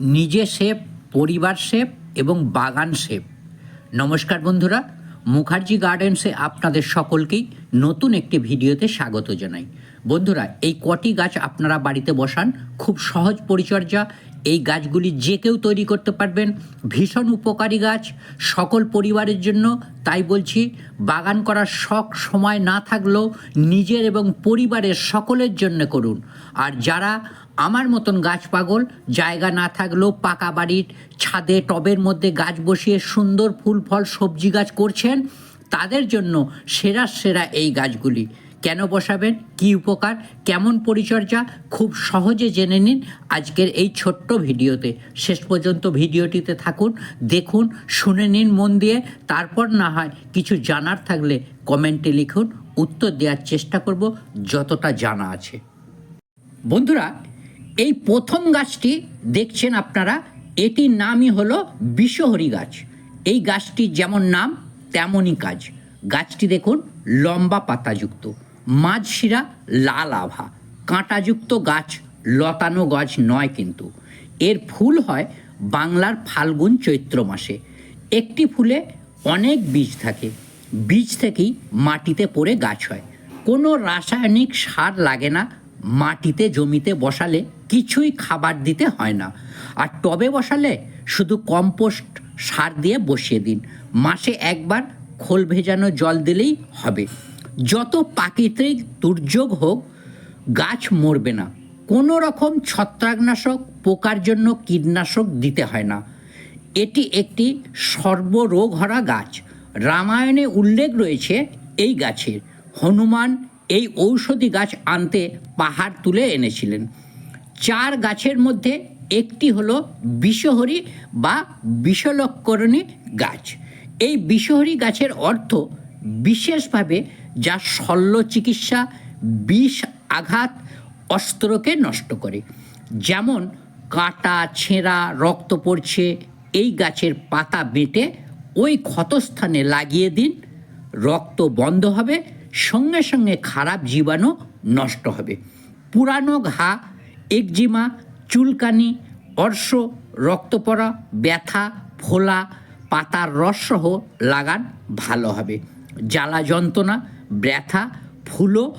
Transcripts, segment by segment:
নিজে শেফ পরিবার শেফ এবং বাগান শেফ নমস্কার বন্ধুরা, মুখার্জি গার্ডেন্সে আপনাদের সকলকেই নতুন একটি ভিডিওতে স্বাগত জানাই। বন্ধুরা, এই কটি গাছ আপনারা বাড়িতে বসান, খুব সহজ পরিচর্যা। এই গাছগুলি যে কেউ তৈরি করতে পারবেন। ভীষণ উপকারী গাছ, সকল পরিবারের জন্য। তাই বলছি, বাগান করার শখ সময় না থাকলেও নিজের এবং পরিবারের সকলের জন্য করুন। আর যারা আমার মতন গাছ পাগল, জায়গা না থাকলেও পাকা বাড়ির ছাদে, টবের মধ্যে গাছ বসিয়ে সুন্দর ফুল, ফল, সবজি গাছ করছেন, তাদের জন্য সেরা সেরা এই গাছগুলি। কেন বসাবেন? কি উপকার? কেমন পরিচর্যা? খুব সহজে জেনে নিন আজকের এই ছোট্ট ভিডিওতে। শেষ পর্যন্ত ভিডিওটিতে থাকুন, দেখুন, শুনে নিন মন দিয়ে। তারপর না হয় কিছু জানার থাকলে কমেন্টে লিখুন। উত্তর দেওয়ার চেষ্টা করব, যতটা জানা আছে। বন্ধুরা এই প্রথম গাছটি দেখছেন আপনারা, এটির নামই হলো বিষহরি গাছ। এই গাছটির যেমন নাম, তেমনই কাজ। গাছটি দেখুন, লম্বা পাতাযুক্ত। মাঝশিরা লাল আভা। কাঁটাযুক্ত গাছ, লতানো গাছ নয় কিন্তু। এর ফুল হয় বাংলার ফাল্গুন চৈত্র মাসে। একটি ফুলে অনেক বীজ থাকে। বীজ থেকেই মাটিতে পড়ে গাছ হয়। কোনো রাসায়নিক সার লাগে না মাটিতে জমিতে বসালে কিছুই খাবার দিতে হয় না। আর টবে বসালে শুধু কম্পোস্ট সার দিয়ে বসিয়ে দিন। মাসে একবার খোল ভেজানো জল দিলেই হবে। যত প্রাকৃতিক দুর্যোগ হোক, গাছ মরবে না। কোনো রকম ছত্রাকনাশক পোকার জন্য কীটনাশক দিতে হয় না। এটি একটি সর্বরোগহরা গাছ। রামায়ণে উল্লেখ রয়েছে এই গাছের। হনুমান এই ঔষধি গাছ আনতে পাহাড় তুলে এনেছিলেন। চার গাছের মধ্যে একটি হলো বিষহরি বা বিষলক্ষরণী গাছ। এই বিষহরি গাছের অর্থ বিশেষভাবে যা শল্য চিকিৎসা বিষ আঘাত, অস্ত্রকে নষ্ট করে। যেমন কাটা, ছেঁড়া, রক্ত পড়ছে, এই গাছের পাতা বেটে ওই ক্ষতস্থানে লাগিয়ে দিন, রক্ত বন্ধ হবে, সঙ্গে সঙ্গে খারাপ জীবাণু নষ্ট হবে। পুরানো ঘা একজিমা, চুলকানি, অর্শ রক্ত পড়া ব্যথা, ফোলা, পাতার রসসহ লাগান ভালো হবে। জ্বালা যন্ত্রণা, ব্যথা, ফুলো,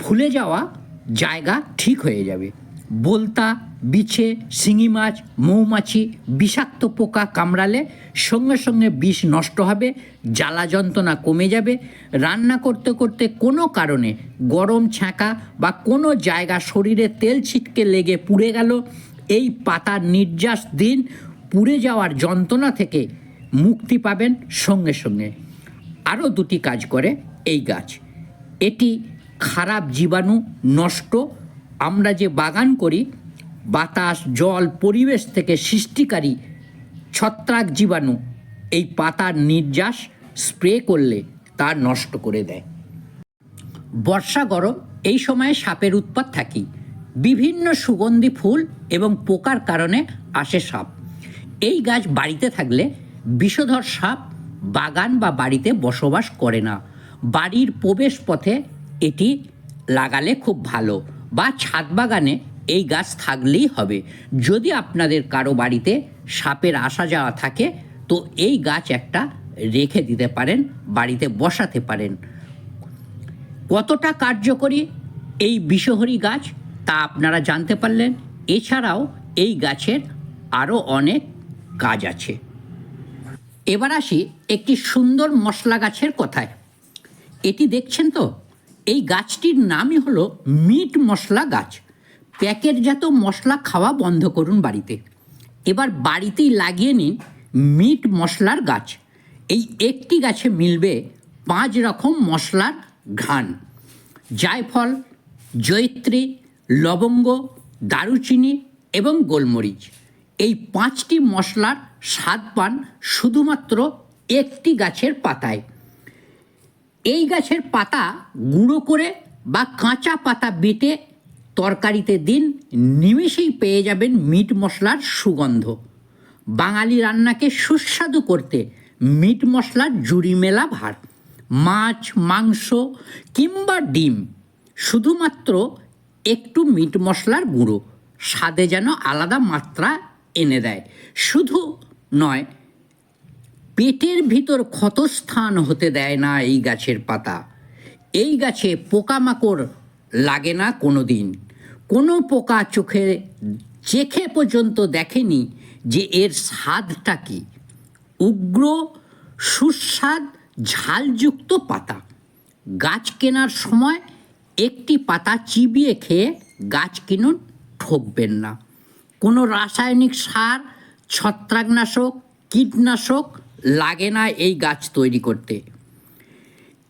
ফুলে যাওয়া জায়গা ঠিক হয়ে যাবে। বলতা বিছে, শিঙি মাছ, মৌমাছি, বিষাক্ত পোকা কামড়ালে সঙ্গে সঙ্গে বিষ নষ্ট হবে, জ্বালা যন্ত্রণা কমে যাবে। রান্না করতে করতে কোনো কারণে গরম ছ্যাঁকা বা কোনো জায়গা শরীরে তেল ছিটকে লেগে পুড়ে গেল। এই পাতার নির্যাস দিন পুড়ে যাওয়ার যন্ত্রণা থেকে মুক্তি পাবেন সঙ্গে সঙ্গে। আরও দুটি কাজ করে এই গাছ। এটি খারাপ জীবাণু নষ্ট। আমরা যে বাগান করি বাতাস, জল, পরিবেশ থেকে সৃষ্টিকারী ছত্রাক জীবাণু এই পাতার নির্যাস স্প্রে করলে তা নষ্ট করে দেয়। বর্ষা গরম, এই সময়ে সাপের উৎপাত থাকি। বিভিন্ন সুগন্ধি ফুল এবং পোকার কারণে আসে সাপ। এই গাছ বাড়িতে থাকলে বিষধর সাপ বাগান বা বাড়িতে বসবাস করে না। বাড়ির প্রবেশ পথে এটি লাগালে খুব ভালো বা ছাদ বাগানে এই গাছ থাকলেই হবে। যদি আপনাদের কারও বাড়িতে সাপের আসা যাওয়া থাকে, তো এই গাছ একটা রেখে দিতে পারেন, বাড়িতে বসাতে পারেন। কতটা কার্যকরী এই বিষহরি গাছ, তা আপনারা জানতে পারলেন। এছাড়াও এই গাছের আরও অনেক কাজ আছে। এবার আসি একটি সুন্দর মশলা গাছের কথায়। এটি দেখছেন তো? এই গাছটির নামই হলো মিট মশলা গাছ। প্যাকেটজাত মশলা খাওয়া বন্ধ করুন বাড়িতে। এবার বাড়িতেই লাগিয়ে নিন মিট মশলার গাছ। এই একটি গাছে মিলবে পাঁচ রকম মশলার ঘ্রাণ। জায়ফল, জয়িত্রী, লবঙ্গ, দারুচিনি এবং গোলমরিচ। এই পাঁচটি মশলার স্বাদ পান শুধুমাত্র একটি গাছের পাতায়। এই গাছের পাতা গুঁড়ো করে বা কাঁচা পাতা বেটে তরকারিতে দিন, নিমেষেই পেয়ে যাবেন মিট মশলার সুগন্ধ। বাঙালি রান্নাকে সুস্বাদু করতে মিট মশলার জুড়ি মেলা ভার। মাছ, মাংস কিংবা ডিম, শুধুমাত্র একটু মিট মশলার গুঁড়ো। স্বাদে যেন আলাদা মাত্রা এনে দেয়। শুধু নয়, পেটের ভিতর ক্ষতস্থান হতে দেয় না এই গাছের পাতা। এই গাছে পোকামাকড় লাগে না কোনো দিন কোনো পোকা চোখে চেখে পর্যন্ত দেখেনি যে এর স্বাদটা কি। উগ্র, সুস্বাদ, ঝালযুক্ত পাতা। গাছ কেনার সময় একটি পাতা চিবিয়ে খেয়ে গাছ কিনুন, ঠকবেন না। কোনো রাসায়নিক সার, ছত্রাকনাশক, কীটনাশক লাগে না এই গাছ তৈরি করতে।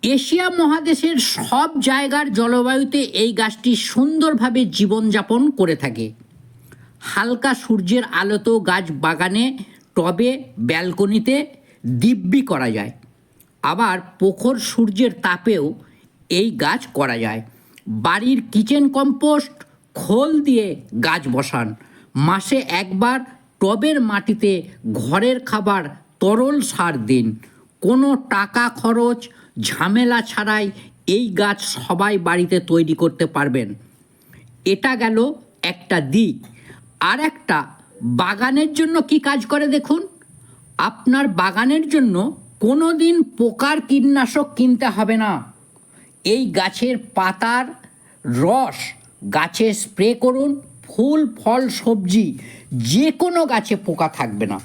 এশিয়া মহাদেশের সব জায়গার জলবায়ুতে এই গাছটি সুন্দরভাবে জীবনযাপন করে থাকে। হালকা সূর্যের আলোতেও গাছ বাগানে, টবে, ব্যালকনিতে দিব্যি করা যায়। আবার পোখর সূর্যের তাপেও এই গাছ করা যায়। বাড়ির কিচেন কম্পোস্ট, খোল দিয়ে গাছ বসান। মাসে একবার টবের মাটিতে ঘরের খাবার তরল সার দিন। কোনো টাকা খরচ ঝামেলা ছাড়াই এই গাছ সবাই বাড়িতে তৈরি করতে পারবেন। এটা গেল একটা দিক। আর একটা, বাগানের জন্য কি কাজ করে দেখুন? আপনার বাগানের জন্য কোনো দিন পোকার কীটনাশক কিনতে হবে না। এই গাছের পাতার রস গাছে স্প্রে করুন, ফুল, ফল, সবজি যে কোনো গাছে পোকা থাকবে না।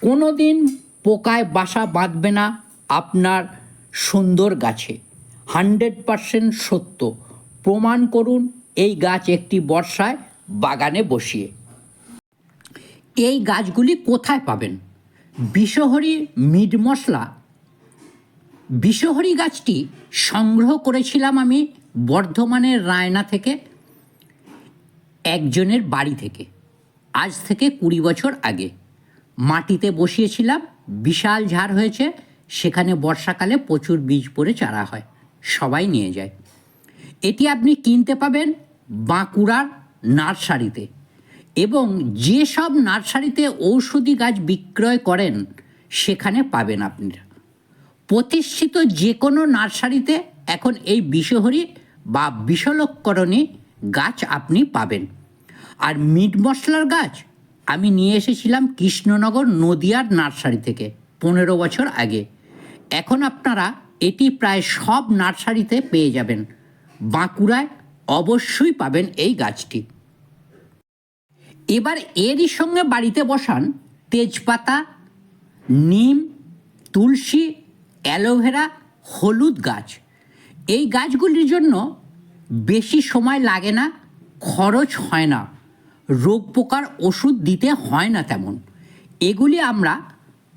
কোনো দিন পোকায় বাসা বাঁধবে না আপনার সুন্দর গাছে। হান্ড্রেড পারসেন্ট সত্য। প্রমাণ করুন এই গাছ একটি বর্ষায় বাগানে বসিয়ে। এই গাছগুলি কোথায় পাবেন? বিষহরি মিট মশলা। বিষহরি গাছটি সংগ্রহ করেছিলাম আমি বর্ধমানের রায়না থেকে, একজনের বাড়ি থেকে। আজ থেকে কুড়ি বছর আগে। মাটিতে বসিয়েছিলাম, বিশাল ঝাড় হয়েছে। সেখানে বর্ষাকালে প্রচুর বীজ পড়ে চারা হয়, সবাই নিয়ে যায়। এটি আপনি কিনতে পাবেন বাঁকুড়ার নার্সারিতে এবং যেসব নার্সারিতে ঔষধি গাছ বিক্রয় করেন, সেখানে পাবেন আপনারা প্রতিষ্ঠিত যে কোনো নার্সারিতে এখন এই বিষহরি বা বিষলক্ষরণী গাছ আপনি পাবেন। আর মিট মশলার গাছ আমি নিয়ে এসেছিলাম কৃষ্ণনগর নদিয়ার নার্সারি থেকে, পনেরো বছর আগে। এখন আপনারা এটি প্রায় সব নার্সারিতে পেয়ে যাবেন। বাঁকুড়ায় অবশ্যই পাবেন এই গাছটি। এবার এরই সঙ্গে বাড়িতে বসান তেজপাতা, নিম, তুলসী, অ্যালোভেরা, হলুদ গাছ। এই গাছগুলির জন্য বেশি সময় লাগে না, খরচ হয় না। রোগ পোকার ওষুধ দিতে হয় না তেমন। এগুলি আমরা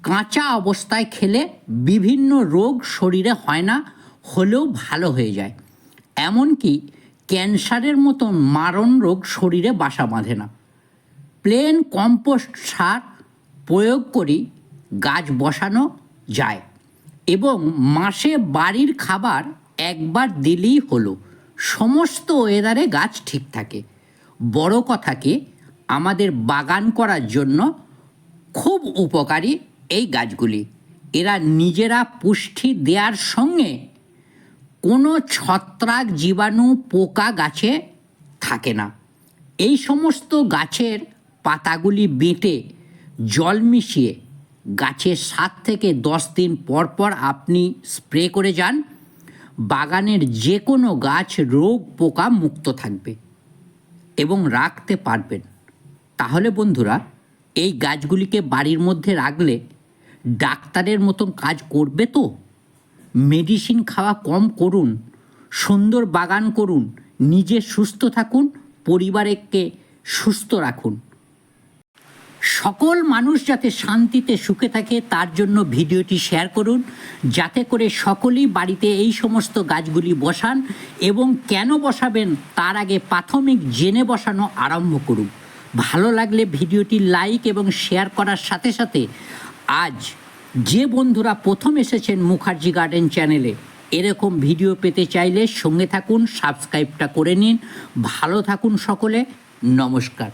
কাঁচা অবস্থায় খেলে বিভিন্ন রোগ শরীরে হয় না, হলেও ভালো হয়ে যায়। এমনকি ক্যান্সারের মতন মারণ রোগ শরীরে বাসা বাঁধে না। প্লেন কম্পোস্ট সার প্রয়োগ করি গাছ বসানো যায় এবং মাসে বাড়ির খাবার একবার দিলেই হলো। সমস্ত ওয়েদারে গাছ ঠিক থাকে। বড় কথা কি, আমাদের বাগান করার জন্য খুব উপকারী এই গাছগুলি, এরা নিজেরা পুষ্টি দেওয়ার সঙ্গে কোনো ছত্রাক জীবাণু পোকা গাছে থাকে না। এই সমস্ত গাছের পাতাগুলি বেঁটে জল মিশিয়ে গাছের সাত থেকে দশ দিন পর পর আপনি স্প্রে করে যান। বাগানের যে কোনো গাছ রোগ, পোকা মুক্ত থাকবে এবং রাখতে পারবেন। তাহলে বন্ধুরা, এই গাছগুলিকে বাড়ির মধ্যে রাখলে ডাক্তারের মতন কাজ করবে তো? মেডিসিন খাওয়া কম করুন, সুন্দর বাগান করুন, নিজে সুস্থ থাকুন, পরিবারকে সুস্থ রাখুন। সকল মানুষ যাতে শান্তিতে সুখে থাকে, তার জন্য ভিডিওটি শেয়ার করুন, যাতে করে সকলেই বাড়িতে এই সমস্ত গাছগুলি বসান এবং কেন বসাবেন তার আগে প্রাথমিক জেনে বসানো আরম্ভ করুন। ভালো লাগলে ভিডিওটি লাইক এবং শেয়ার করার সাথে সাথে আজ যে বন্ধুরা প্রথম এসেছেন মুখার্জি গার্ডেন চ্যানেলে, এরকম ভিডিও পেতে চাইলে সঙ্গে থাকুন, সাবস্ক্রাইবটা করে নিন। ভালো থাকুন সকলে, নমস্কার।